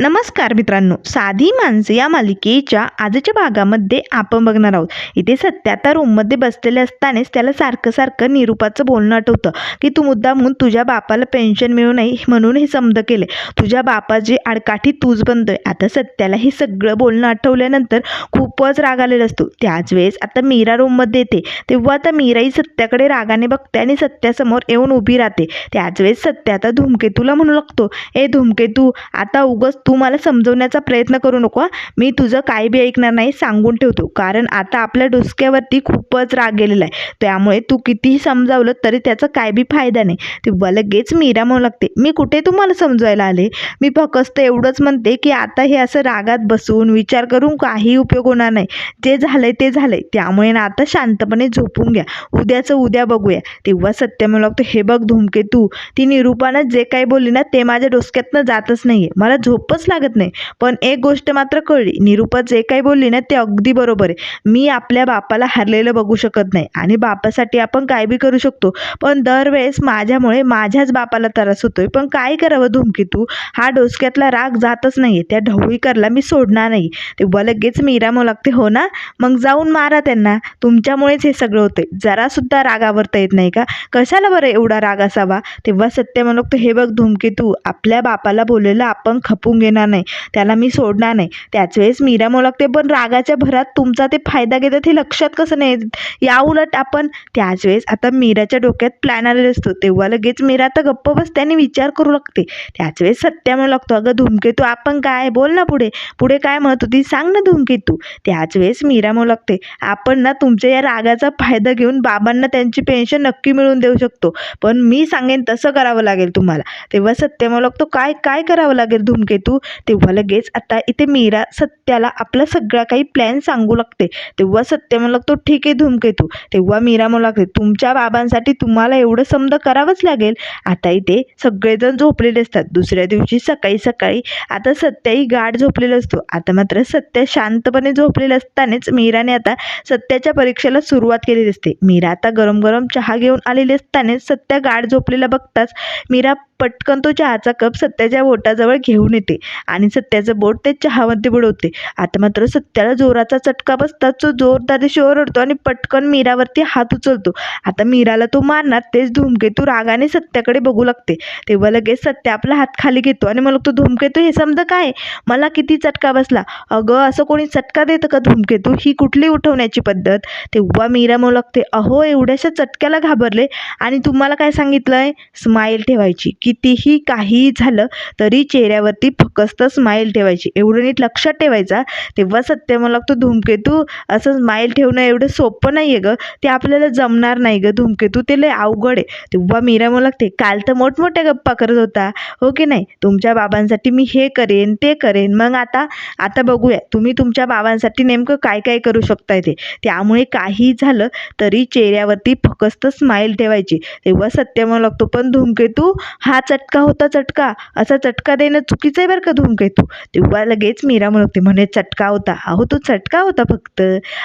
नमस्कार मित्रांनो साधी माणसे या मालिकेच्या आजच्या भागामध्ये आपण बघणार आहोत. इथे सत्य त्या रूममध्ये बसलेले असतानाच त्याला सारखं सारखं निरूपाचं बोलणं आठवतं की तू मुद्दामून तुझ्या बापाला पेन्शन मिळू नये म्हणून हे समज केले तुझ्या बापाची आडकाठी तूच बनतोय. आता सत्याला हे सगळं बोलणं आठवल्यानंतर खूपच राग आलेला असतो. त्याच वेळेस आता मीरा रूममध्ये येते. तेव्हा आता मीराही सत्याकडे रागाने बघते आणि सत्यासमोर येऊन उभी राहते. त्याच वेळेस सत्य आता धूमकेतूला म्हणू लागतो ए धूमकेतू आता उगस तू मला समजवण्याचा प्रयत्न करू नको मी तुझं काय बी ऐकणार नाही सांगून ठेवतो. कारण आता आपल्या डोसक्यावरती खूपच राग गेलेला आहे. त्यामुळे तू कितीही समजावलं तरी त्याचा काय बी फायदा नाही. तेव्हा लगेच मीरा म्हणू लागते. मी कुठे तुम्हाला समजवायला आले? मी फक्त एवढंच म्हणते की आता हे असं रागात बसून विचार करून काही उपयोग होणार नाही. जे झालंय ते झालंय. त्यामुळे ना आता शांतपणे झोपून घ्या. उद्याचं उद्या बघूया. तेव्हा सत्य म्हणू लागतो हे बघ धुमके तू. ती निरूपानं जे काही बोलली ना ते माझ्या डोसक्यातनं जातच नाहीये. मला झोपच लागत नाही. पण एक गोष्ट मात्र कळली. निरूपा जे काही बोलली ना ते अगदी बरोबर आहे. मी आपल्या बापाला हरलेलं बघू शकत नाही. आणि बापासाठी आपण काय बी करू शकतो. पण दरवेळेस माझ्यामुळे माझ्याच बापाला त्रास होतोय. पण काय करावं धुमकी तू? हा डोसक्यातला राग जातच नाही त्या ढवळीकरला मी सोडणार नाही. तेव्हा लगेच मी इरामो लागते हो ना? मग जाऊन मारा त्यांना. तुमच्यामुळेच हे सगळं होतंय. जरासुद्धा राग आवरता येत नाही का? कशाला बरं एवढा राग असावा? तेव्हा सत्य म्हणतो हे बघ धुमकी तू. आपल्या बापाला बोललेलं आपण खपून घेणार नाही. त्याला मी सोडणार नाही. त्याच वेळेस मीरा म्हणू लागते पण रागाच्या भरात तुमचा ते फायदा घेतात हे लक्षात कसं नाही या उलट आपण त्याच वेळेस आता मीराच्या डोक्यात प्लॅन आलेला असतो. तेव्हा लगेच मीरा आता गप्प बसते आणि विचार करू लागते. त्याच वेळेस सत्या म्हणू लागतो अगं धुमकेतू आपण काय? बोल ना पुढे. पुढे काय म्हणत होती? सांग ना धुमकेतू. त्याच वेळेस मीरा म्हणू लागते आपण ना तुमच्या या रागाचा फायदा घेऊन बाबांना त्यांची पेन्शन नक्की मिळवून देऊ शकतो. पण मी सांगेन तसं करावं लागेल तुम्हाला. तेव्हा सत्य म्हणू लागतो काय काय करावं लागेल धुमकेतू? तेव्हा लगेच आता इथे मीरा सत्याला आपला सगळा काही प्लॅन सांगू लागते. तेव्हा सत्य म्हणू लागतो ठीक आहे धूमकेतू तेव्हा मीरा म्हणू लागते तुमच्या बाबांसाठी तुम्हाला एवढं समज करावंच लागेल. आता इथे सगळेजण झोपलेले असतात. दुसऱ्या दिवशी सकाळी सकाळी आता सत्याही गाढ झोपलेला असतो. आता मात्र सत्य शांतपणे झोपलेलं असतानाच मीराने आता सत्याच्या परीक्षेला सुरुवात केलेली असते. मीरा आता गरम गरम चहा घेऊन आलेली असतानाच सत्य गाढ झोपलेला बघताच मीरा पटकन तो चहाचा कप सत्याच्या बोटाजवळ घेऊन येते. आणि सत्याचं बोट ते चहामध्ये बुडवते. आता मात्र सत्याला जोराचा चटका बसताच तो जोरदार शोर ओरडतो आणि पटकन मीरावरती हात उचलतो. आता मीराला तो मारणार तेच धूमकेतू रागाने सत्याकडे बघू लागते. तेव्हा लगेच सत्य आपला हात खाली घेतो आणि मग तो धूमकेतू हे समजा काय? मला किती चटका बसला? अगं असं कोणी चटका देतं का धूमकेतू? ही कुठली उठवण्याची पद्धत? तेव्हा मीरा म्हणू लागते अहो एवढ्याशा चटक्याला घाबरले आणि तुम्हाला काय सांगितलंय? स्माईल ठेवायची. कितीही काहीही झालं तरी चेहऱ्यावरती फक्त स्माईल ठेवायची. एवढं नीट लक्षात ठेवायचा तेव्हा सत्य मला लागतो धूमकेतू असं स्माईल ठेवणं एवढं सोपं नाही आहे गं. ते आपल्याला जमणार नाही गं. धूमकेतू ते लय अवघड आहे. तेव्हा मीरा मला लागते काल तर मोठमोठ्या गप्पा करत होता. हो की नाही? तुमच्या बाबांसाठी मी हे करेन ते करेन. मग आता आता बघूया. तुम्ही तुमच्या बाबांसाठी नेमकं काय काय करू शकताय ते. त्यामुळे काही झालं तरी चेहऱ्यावरती फक्त स्माईल ठेवायची. तेव्हा सत्य मला लागतो पण धूमकेतू हा चटका होता चटका. असा चटका देणं चुकीचं आहे बरं का धूमकेतू तेव्हा लगेच मीरा म्हणते म्हणे चटका होता. अहो तो चटका होता फक्त.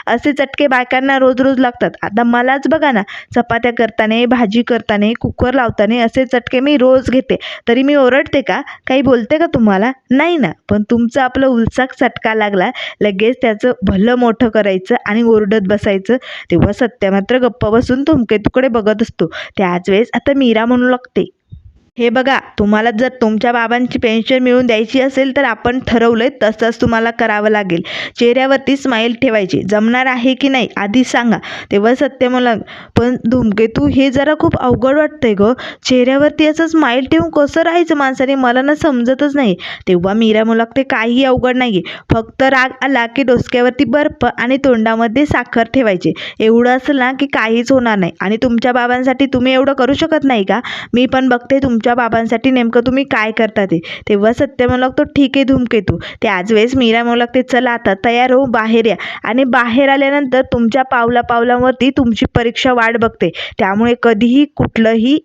असे चटके बायकांना रोज रोज लागतात. आता मलाच बघा ना चपात्या करताना भाजी करताना कुकर लावताना असे चटके मी रोज घेते. तरी मी ओरडते का? काही बोलते का तुम्हाला? नाही ना. पण तुमचं आपलं उलसाक चटका लागला लगेच त्याचं भलं मोठं करायचं आणि ओरडत बसायचं. तेव्हा सत्या मात्र गप्प बसून धुमकेतूकडे बघत असतो. त्याच वेळेस आता मीरा म्हणू लागते. हे बघा तुम्हाला जर तुमच्या बाबांची पेन्शन मिळवून द्यायची असेल तर आपण ठरवलंय तसंच तुम्हाला करावं लागेल. चेहऱ्यावरती स्माईल ठेवायची. जमणार आहे की नाही आधी सांगा. तेव्हा सत्य मला पण धुमकेतू हे जरा खूप अवघड वाटतंय गं. चेहऱ्यावरती असं स्माईल ठेवून कसं राहायचं माणसाने? मला ना समजतच नाही. तेव्हा मीरा मुलाग ते काही अवघड नाही फक्त राग आला की डोसक्यावरती बर्फ आणि तोंडामध्ये साखर ठेवायचे. एवढं असलं ना की काहीच होणार नाही. आणि तुमच्या बाबांसाठी तुम्ही एवढं करू शकत नाही का? मी पण बघते तुम तुमच्या बाबांसाठी नेमकं तुम्ही काय करता ते? तेव्हा सत्य म्हणू लागतो ठीक आहे धूमकेतू त्याच वेळेस मीरा म्हणू लागते चला आता तयार हो बाहेर या. आणि बाहेर आल्यानंतर तुमच्या पावला पावलावरती तुमची परीक्षा वाट बघते. त्यामुळे कधीही कुठलंही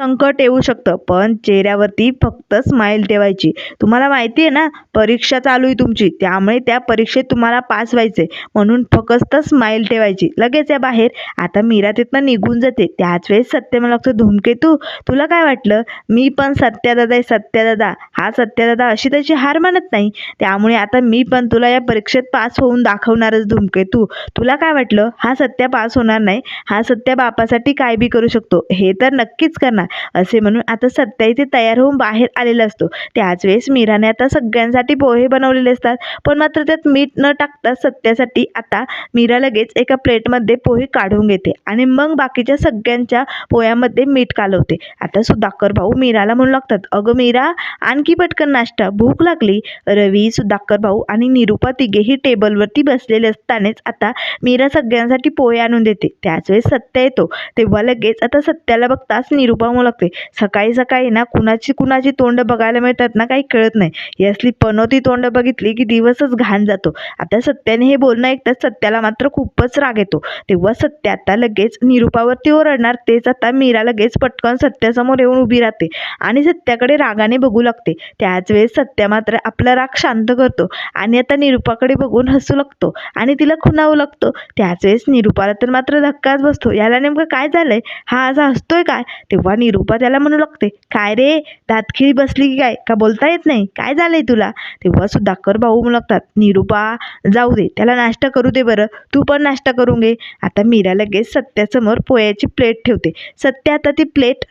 संकट येऊ शकतं. पण चेहऱ्यावरती फक्त स्माईल ठेवायची. तुम्हाला माहिती आहे ना परीक्षा चालू आहे तुमची. त्यामुळे त्या परीक्षेत तुम्हाला पास व्हायचे म्हणून फक्त स्माईल ठेवायची. लगेच या बाहेर. आता मीरा तिथनं निघून जाते. त्याच वेळेस सत्य मला लागतं धूमकेतू तुला काय वाटलं? मी पण सत्यादादा आहे सत्यादादा. हा सत्यादादा अशी तशी हार मानत नाही. त्यामुळे आता मी पण तुला या परीक्षेत पास होऊन दाखवणारच धूमकेतू तुला काय वाटलं? हा सत्या पास होणार नाही. हा सत्या बापासाठी काय बी करू शकतो. हे तर नक्कीच करणार. असे म्हणून आता सत्या इथे तयार होऊन बाहेर आलेला असतो. त्याच वेळेस मीराने आता सगळ्यांसाठी पोहे बनवलेले असतात. पण मात्र त्यात मीठ न टाकता सत्यासाठी आता मीरा लगेच एका प्लेटमध्ये पोहे काढून घेते आणि मग बाकीच्या सगळ्यांच्या पोह्यामध्ये मीठ कालवते. आता सुधाकर भाऊ मीराला म्हणू लागतात अगं मीरा आणखी पटकन नाश्ता. भूक लागली. रवी सुधाकर भाऊ आणि निरुपा तिघेही टेबलवरती बसलेले असतानाच आता मीरा सगळ्यांसाठी पोहे आणून देते. त्याच वेळेस सत्या येतो. तेव्हा लगेच आता सत्याला बघताच निरुपा म्हणू लागते. सकाळी सकाळी ना कुणाची कुणाची तोंड बघायला मिळतात ना काही कळत नाही. यासली पनोती तोंड बघितली की दिवसच घाण जातो. आता सत्याने हे बोलणं ऐकताच सत्याला मात्र खूपच राग येतो. तेव्हा सत्या आता लगेच निरुपावरती ओरडणार. तेच आता मीरा लगेच पटकन सत्यासमोर येऊन उभी राहते आणि सत्याकडे रागाने बघू लागते. त्याच वेळेस सत्या मात्र आपला राग शांत करतो आणि आता निरुपाकडे बघून हसू लागतो आणि तिला खुणावू लागतो. त्याच वेळेस निरुपाला तर मात्र धक्काच बसतो. याला नेमकं काय झालंय? हा असा हसतोय काय? तेव्हा निरुपा त्याला म्हणू लागते काय रे? दातखिळी बसली की काय? का बोलता येत नाही? काय झालंय तुला? तेव्हा कर भाऊ म्हणू लागतात निरुपा जाऊ दे त्याला नाश्ता करू दे बरं तू पण नाश्ता करून घे. आता मीरा लगेच सत्यासमोर पोह्याची प्लेट ठेवते. सत्या आता ती प्लेट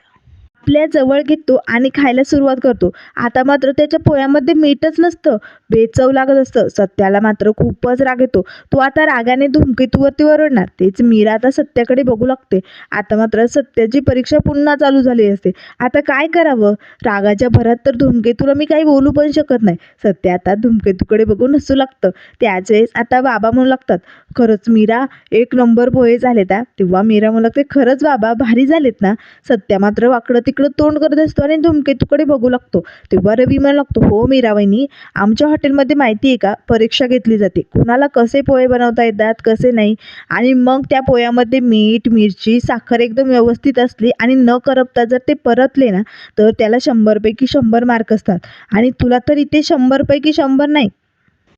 आपल्या जवळ घेतो आणि खायला सुरुवात करतो. आता मात्र त्याच्या पोह्यामध्ये मीठच नसतं. बेचव लागत असतं. सत्याला मात्र खूपच राग येतो. तो आता रागाने धुमकेतूवरती ओरडणार. तेच मीरा आता सत्याकडे बघू लागते. आता मात्र सत्याची परीक्षा पुन्हा चालू झाली असते. आता काय करावं? रागाच्या भरात तर धुमकेतूला मी काही बोलू पण शकत नाही. सत्य आता धुमकेतूकडे बघून हसू लागतं. त्याच वेळेस आता बाबा म्हणू लागतात. खरंच मीरा एक नंबर पोहे झालेत तेव्हा मीरा म्हणू लागते खरंच बाबा भारी झालेत ना? सत्या मात्र वाकडं तिकडं तोंड करत असतो आणि धुमकेतूकडे बघू लागतो. तेव्हा रवी मला लागतो हो मीरा वहिनी आमच्या हॉटेलमध्ये माहिती आहे का? परीक्षा घेतली जाते. कुणाला कसे पोहे बनवता येतात कसे नाही? आणि मग त्या पोह्यामध्ये मीठ मिरची साखर एकदम व्यवस्थित असली आणि न करपता जर ते परतले ना तर त्याला शंभरपैकी शंभर मार्क असतात. आणि तुला तर इथे शंभरपैकी शंभर नाही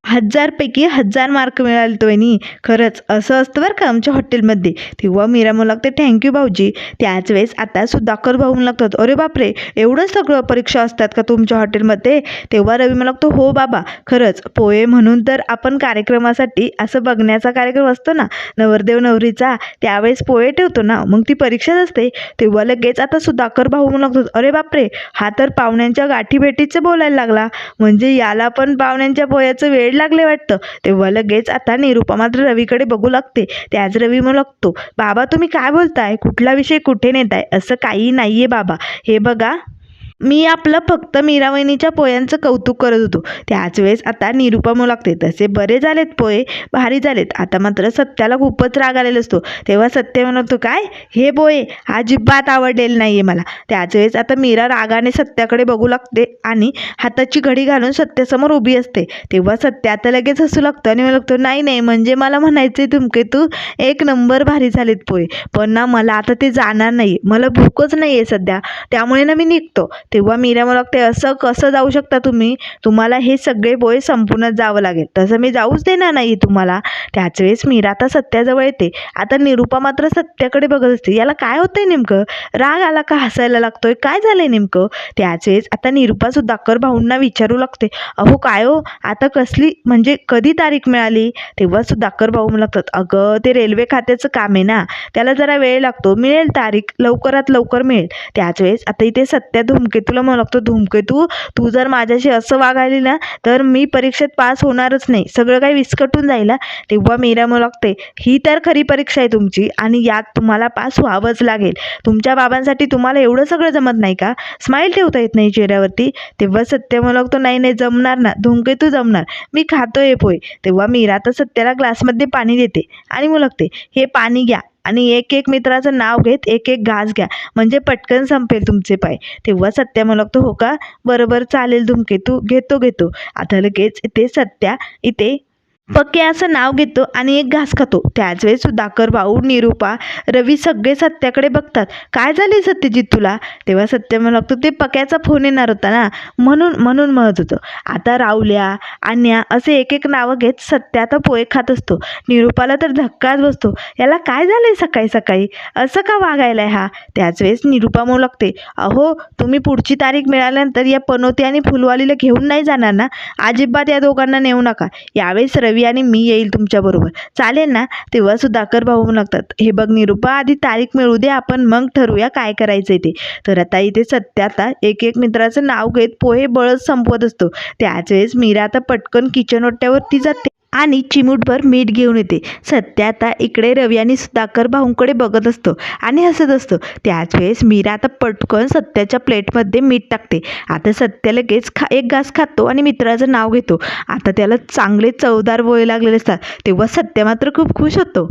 हजारपैकी हजार मार्क मिळाले तो नी खरंच असं असतं बरं का आमच्या हॉटेलमध्ये. तेव्हा मीरा म्हणू लागते थँक्यू भाऊजी. त्याच वेळेस आता सुधाकर भाऊ म्हणू लागतात अरे बापरे एवढं सगळं परीक्षा असतात का तुमच्या हॉटेलमध्ये? तेव्हा रवी म्हणू लागतो हो बाबा खरंच पोहे म्हणून तर आपण कार्यक्रमासाठी असं बघण्याचा कार्यक्रम असतो ना नवरदेव नवरीचा त्यावेळेस पोहे ठेवतो ना मग ती परीक्षाच असते. तेव्हा लगेच आता सुधाकर भाऊ म्हणू लागतो अरे बापरे हा तर पाहुण्यांच्या गाठीभेटीचं बोलायला लागला. म्हणजे याला पण पाहुण्यांच्या पोह्याचं वेळ लागले वाटतं. तेव्हा लगेच आता निरुपा मात्र रवीकडे बघू लागते. त्याच रवी मग लागतो बाबा तुम्ही काय बोलताय? कुठला विषय कुठे नेताय? असं काही नाहीये बाबा. हे बघा मी आपलं फक्त मीरावहिनीच्या पोयांचं कौतुक करत होतो. त्याच वेळेस आता निरुपमू लागते तसे बरे झालेत पोहे भारी झालेत. आता मात्र सत्याला खूपच राग आलेला असतो. तेव्हा सत्य म्हणतो काय? हे पोहे अजिबात आवडलेले नाही आहे मला. त्याच वेळेस आता मीरा रागाने सत्याकडे बघू लागते आणि हाताची घडी घालून सत्यासमोर उभी असते. तेव्हा सत्य आता लगेच हसू लागतं आणि मला लागतो नाही नाही म्हणजे मला म्हणायचं आहे तुमके तू एक नंबर भारी झालेत पोहे. पण ना मला आता ते जाणार नाही मला भूकच नाही आहे सध्या. त्यामुळे ना मी निघतो. तेव्हा मीरा मला लागते असं कसं जाऊ शकता तुम्ही? तुम्हाला हे सगळे पोहे संपूर्णच जावं लागेल. तसं मी जाऊच देणार नाही तुम्हाला. त्याच वेळेस मीरा आता सत्याजवळ येते. आता निरुपा मात्र सत्याकडे बघत असते. याला काय होतंय नेमकं? राग आला का? हसायला लागतोय? काय झालंय नेमकं? त्याच वेळेस आता निरुपासुद्धा अक्कर भाऊंना विचारू लागते. अहो काय हो? आता कसली म्हणजे कधी तारीख मिळाली? तेव्हा अक्कर भाऊ लागतात अगं ते रेल्वे खात्याचं काम आहे ना? त्याला जरा वेळ लागतो. मिळेल तारीख. लवकरात लवकर मिळेल. त्याच वेळेस आता इथे सत्या धूमकेतूला म्हणू लागतो धूमकेतू तू. जर माझ्याशी असं वागायली ना तर मी परीक्षेत पास होणारच नाही. सगळं काही विस्कटून जाईल तेव्हा मीरा म्हणू लागते ही तर खरी परीक्षा आहे तुमची आणि यात तुम्हाला पास व्हावंच लागेल. तुमच्या बाबांसाठी तुम्हाला एवढं सगळं जमत नाही का? स्माईल ठेवता येत नाही चेहऱ्यावरती. तेव्हा सत्य म्हणू लागतो नाही नाही जमणार ना. धूमकेतू जमणार. मी खातोय पोय पोहे तेव्हा मीरा तर सत्याला ग्लासमध्ये पाणी देते आणि म्हणू लागते हे पाणी घ्या. आणि एक एक मित्राचं नाव घेत एक एक घास घ्या. म्हणजे पटकन संपेल तुमचे पाय. तेव्हा सत्या म्हणू लागतो हो का? बरोबर चालेल धुमकेतू घेतो घेतो. आता लगेच इथे सत्या इथे पक्के असं नाव घेतो आणि एक घास खातो. त्याच वेळेस सुधाकर भाऊ निरूपा रवी सगळे सत्याकडे बघतात. काय झाले सत्यजित तुला? तेव्हा सत्य म्हणू लागतो ते पक्याचा फोन येणार होता ना? म्हणून म्हणून म्हणत होतं. आता रावल्या अन्या असे एक एक नावं घेत सत्य आता पोहे खात असतो. निरूपाला तर धक्काच बसतो. याला काय झालंय सकाळी सकाळी? असं का वागायला हा? त्याच वेळेस निरूपा म्हणू लागते अहो तुम्ही पुढची तारीख मिळाल्यानंतर या पनोती आणि फुलवालीला घेऊन नाही जाणार ना? अजिबात या दोघांना नेऊ नका. यावेळेस रवी आणि मी येईल तुमच्याबरोबर चालेल ना? तेव्हा सुधाकर भाऊ लागतात हे बघ निरूपा आधी तारीख मिळू दे आपण मग ठरवूया काय करायचं ते. तर आता इथे सत्य आता एक एक मित्राचं नाव घेत पोहे बळच संपवत असतो. त्याच वेळेस मीरा आता पटकन किचन ओट्यावरती जाते. आणि चिमूटभर मीठ घेऊन येते. सत्य आता इकडे रवी आणि सुधाकर भाऊंकडे बघत असतो आणि हसत असतो. त्याच वेळेस मीरा आता पटकन सत्याच्या प्लेटमध्ये मीठ टाकते. आता सत्य लगेच खा एक घास खातो आणि मित्राचं नाव घेतो. आता त्याला चांगले चवदार वय लागलेले असतात. तेव्हा सत्य मात्र खूप खुश होतो.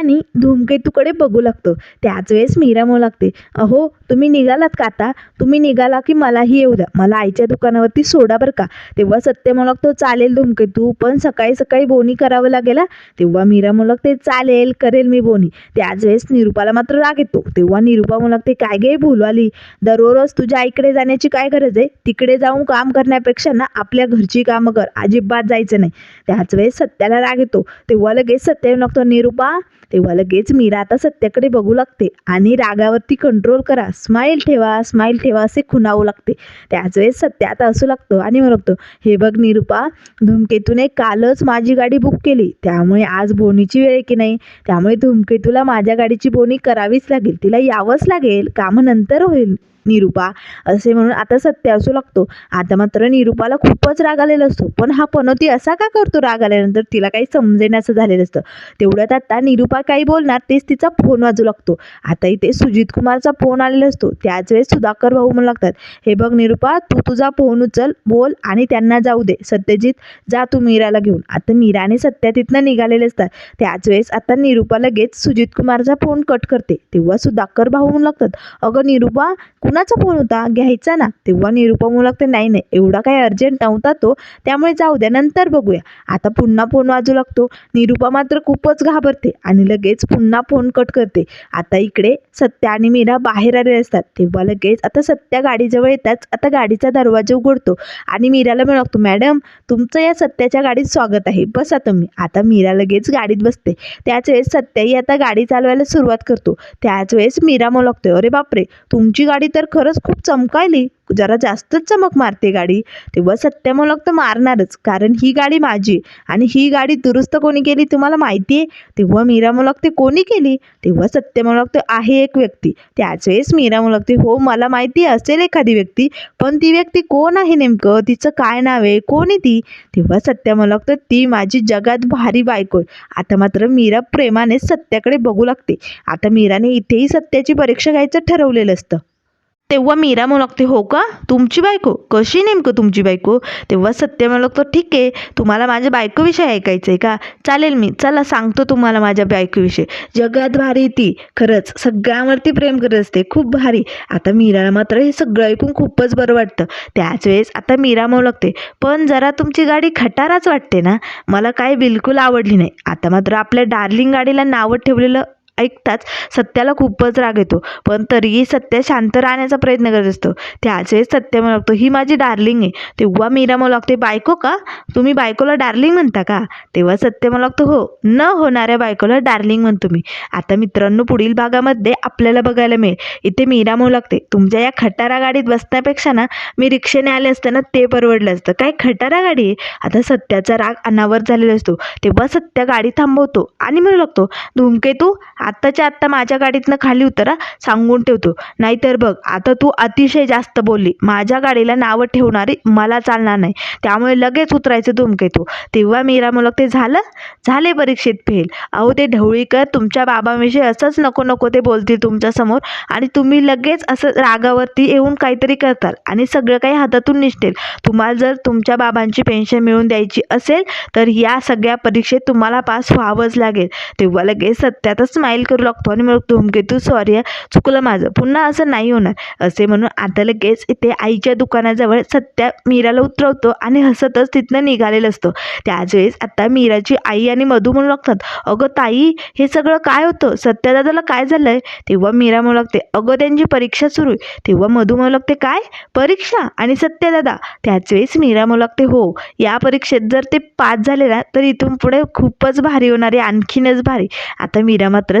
आणि धूमकेतूकडे बघू लागतो. त्याच वेळेस मीरा म्हणू लागते अहो तुम्ही निघालात का आता? तुम्ही निघाला की मलाही येऊ द्या. मला आईच्या दुकानावरती सोडा बरं का. तेव्हा सत्य म्हणू लागतो चालेल धूमकेतू पण सकाळी सकाळी बोनी करावं लागेल तेव्हा मीरा म्हणू लागते चालेल करेल मी बोनी. त्याच वेळेस निरूपाला मात्र राग येतो. तेव्हा निरूपा म्हणू लागते काय गे भुलवाली? दररोज तुझ्या आईकडे जाण्याची काय गरज आहे? तिकडे जाऊन काम करण्यापेक्षा ना आपल्या घरची कामं कर. अजिबात जायचं नाही. त्याच वेळेस सत्याला राग येतो. तेव्हा लगेच सत्य म्हणू लागतो निरूपा तेव्हा लगेच मीरा आता सत्याकडे बघू लागते आणि रागावरती कंट्रोल करा. स्माईल ठेवा स्माईल ठेवा असे खुणावू लागते. त्याच वेळेस सत्या आता असू लागतो आणि म्हणतो हे बघ निरूपा धूमकेतूने कालच माझी गाडी बुक केली. त्यामुळे आज बोनीची वेळ आहे की नाही? त्यामुळे धूमकेतूला माझ्या गाडीची बोनी करावीच लागेल. तिला यावंच लागेल. काम नंतर होईल. निरूपा असे म्हणून आता सत्य असू लागतो. आता मात्र निरूपाला खूपच राग आलेला असतो. पण हा पनोती असा का करतो राग आल्यानंतर? तिला काही समजेनासं झालेलं असतं. तेवढ्यात आता निरूपा काही बोलणार तेच तिचा फोन वाजू लागतो. आता इथे सुजित कुमारचा फोन आलेला असतो. त्याच वेळेस सुधाकर भाऊ म्हणू लागतात हे बघ निरूपा तू तुझा फोन उचल बोल आणि त्यांना जाऊ दे. सत्यजित जा तू मीराला घेऊन. आता मीरा आणि सत्या तिथनं निघालेले असतात. त्याच वेळेस आता निरूपा लगेच सुजित कुमारचा फोन कट करते. तेव्हा सुधाकर भाऊ म्हणू लागतात अगं निरूपा कुणाचा फोन होता? घ्यायचा ना. तेव्हा निरूपा म्हणू नाही नाही एवढा काही अर्जंट नव्हता तो. त्यामुळे जाऊ द्या नंतर बघूया. आता पुन्हा फोन वाजू लागतो. निरुपा मात्र खूपच घाबरते आणि लगेच पुन्हा फोन कट करते. आता इकडे सत्या आणि मीरा बाहेर आले असतात. तेव्हा लगेच आता सत्या गाडीजवळ येताच आता गाडीचा दरवाजा उघडतो आणि मीराला म्हणू लागतो मॅडम तुमचं या सत्याच्या गाडीत स्वागत आहे. बसा तुम्ही. आता मीरा लगेच गाडीत बसते. त्याच वेळेस सत्याही आता गाडी चालवायला सुरुवात करतो. त्याच वेळेस मीरा म्हणू लागतो अरे बापरे! तुमची गाडी तर तर खरंच खूप चमकायली. जरा जास्तच चमक मारते गाडी. तेव्हा सत्य तर मारणारच. कारण ही गाडी माझी. आणि ही गाडी दुरुस्त कोणी केली तुम्हाला माहिती आहे? तेव्हा मीरा म्हणू कोणी केली? तेव्हा सत्य तर आहे एक व्यक्ती. त्याच वेळेस मीरा म्हणू हो मला माहिती असेल एखादी व्यक्ती. पण ती व्यक्ती कोण आहे नेमकं? तिचं काय नाव आहे? कोण आहे ती? तेव्हा सत्य तर ती माझी जगात भारी बायको आहे. आता मात्र मीरा प्रेमाने सत्याकडे बघू लागते. आता मीराने इथेही सत्याची परीक्षा घ्यायचं ठरवलेलं असतं. तेव्हा मीरा म्हणू लागते हो का? तुमची बायको? कशी नेमकं तुमची बायको? तेव्हा सत्य म्हणू लागतो ठीक आहे तुम्हाला माझ्या बायकोविषयी ऐकायचं आहे का? चालेल मी चला सांगतो तुम्हाला माझ्या बायकोविषयी. जगात भारी ती खरंच. सगळ्यांवरती प्रेम करत असते खूप भारी. आता मीराला मात्र हे सगळं ऐकून खूपच बरं वाटतं. त्याच वेळेस आता मीरा म्हणू लागते पण जरा तुमची गाडी खटाराच वाटते ना? मला काय बिलकुल आवडली नाही. आता मात्र आपल्या डार्लिंग गाडीला नावं ठेवलेलं ऐकताच सत्याला खूपच राग येतो. पण तरीही सत्य शांत राहण्याचा प्रयत्न करत असतो. त्याचे सत्य म्हणू लागतो ही माझी डार्लिंग आहे. तेव्हा मीरा म्हणू लागते बायको का? तुम्ही बायकोला डार्लिंग म्हणता का? तेव्हा सत्य म्हणू लागतो हो न होणाऱ्या बायकोला डार्लिंग म्हणतो मी. आता मित्रांनो पुढील भागामध्ये आपल्याला बघायला मिळेल. इथे मीरा म्हणू लागते तुमच्या या खटारा गाडीत बसण्यापेक्षा ना मी रिक्षेने आले असते ना ते परवडलं असतं. काय खटारा गाडी आहे? आता सत्याचा राग अनावर झालेला असतो. तेव्हा सत्य गाडी थांबवतो आणि म्हणू लागतो धूमकेतू आत्ताच्या आत्ता माझ्या गाडीतनं खाली उतरा सांगून ठेवतो. नाहीतर बघ आता तू अतिशय जास्त बोलली. माझ्या गाडीला नावं ठेवणारी मला चालणार नाही. त्यामुळे लगेच उतरायचं धूमकेतू तेव्हा मीरा म्हणू ते झालं? झाले परीक्षेत फेल. अहो ते ढवळीकर तुमच्या बाबांविषयी असंच नको नको ते बोलतील तुमच्यासमोर आणि तुम्ही लगेच असं रागावरती येऊन काहीतरी करताल आणि सगळं काही हातातून निघतेल तुम्हाला जर तुमच्या बाबांची पेन्शन मिळवून द्यायची असेल तर या सगळ्या परीक्षेत तुम्हाला पास व्हावंच लागेल. तेव्हा लगेच सत्यातच स्माईल फाईल करू लागतो आणि मग धूमकेतू सॉरी चुकलं माझं. पुन्हा असं नाही होणार. असे म्हणून आता लगेच इथे आईच्या दुकानाजवळ सत्या मीराला उतरवतो आणि हसतच तिथनं निघालेलं असतो. त्याच वेळेस आता मीराची आई आणि मधू म्हणू लागतात अगं ताई हे सगळं काय होतं? सत्यादादाला काय झालंय? तेव्हा मीरा म्हणू लागते अगं त्यांची परीक्षा सुरू आहे. तेव्हा मधू म्हणू लागते काय? परीक्षा? आणि सत्यदादा त्याच वेळेस मीरा म्हणू लागते हो या परीक्षेत जर ते पास झाले ना तर इथून पुढे खूपच भारी होणार आहे आणखीनच भारी. आता मीरा मात्र